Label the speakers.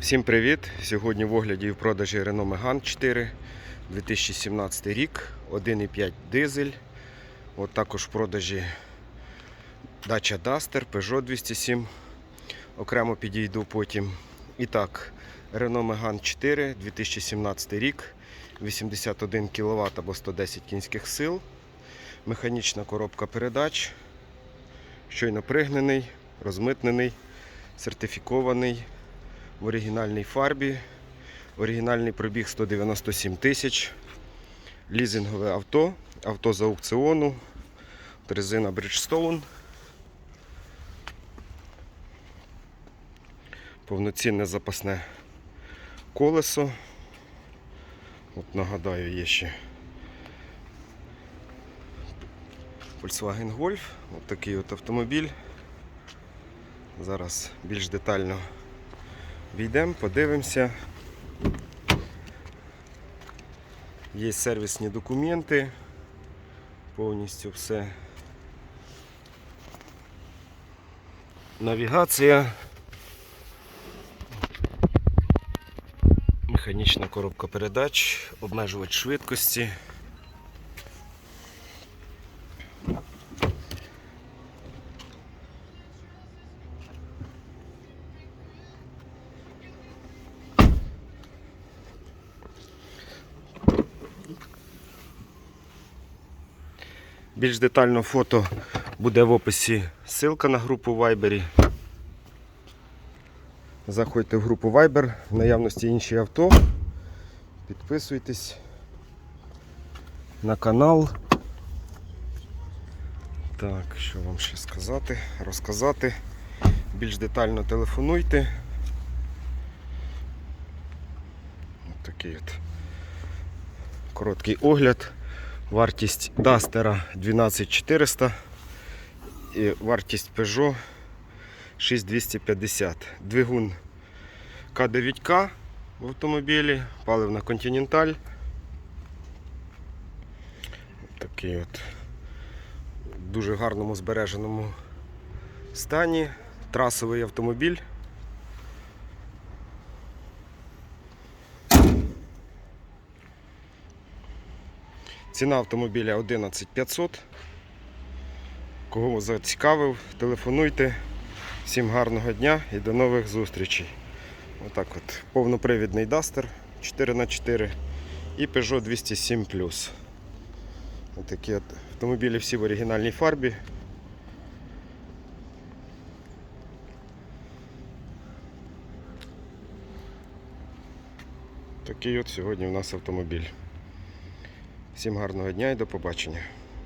Speaker 1: Всім привіт! Сьогодні в огляді і в продажі Renault Megane 4 2017 рік, 1,5 дизель. От також в продажі Dacia Duster, Peugeot 207. Окремо підійду потім. І так, Renault Megane 4 2017 рік, 81 кВт або 110 кінських сил. Механічна коробка передач. Щойно пригнаний, розмитнений, сертифікований в оригінальній фарбі. Оригінальний пробіг 197 тисяч. Лізингове авто, авто з аукціону, резина Bridgestone. Повноцінне запасне колесо. От нагадаю, є ще Volkswagen Golf. От такий от автомобіль. Зараз більш детально Війдемо, подивимося. Є сервісні документи, повністю все. Навігація. Механічна коробка передач, обмежувач швидкості. Більш детально фото буде в описі ссылка на групу Viber. Заходьте в групу Viber, в наявності інші авто. Підписуйтесь на канал. Так, що вам ще сказати, розказати. Більш детально телефонуйте. Ось такий от короткий огляд. Вартість Дастера 12400 і вартість Peugeot 6250. Двигун К9К в автомобілі, паливна Continental. Такий от дуже гарному збереженому стані. Трасовий автомобіль. Ціна автомобіля 11500. Кого зацікавив, телефонуйте. Всім гарного дня і до нових зустрічей. Отак от. Повнопривідний Duster 4х4 і Peugeot 207 Отакі от автомобілі всі в оригінальній фарбі. Такий от сьогодні у нас автомобіль. Всім гарного дня і до побачення.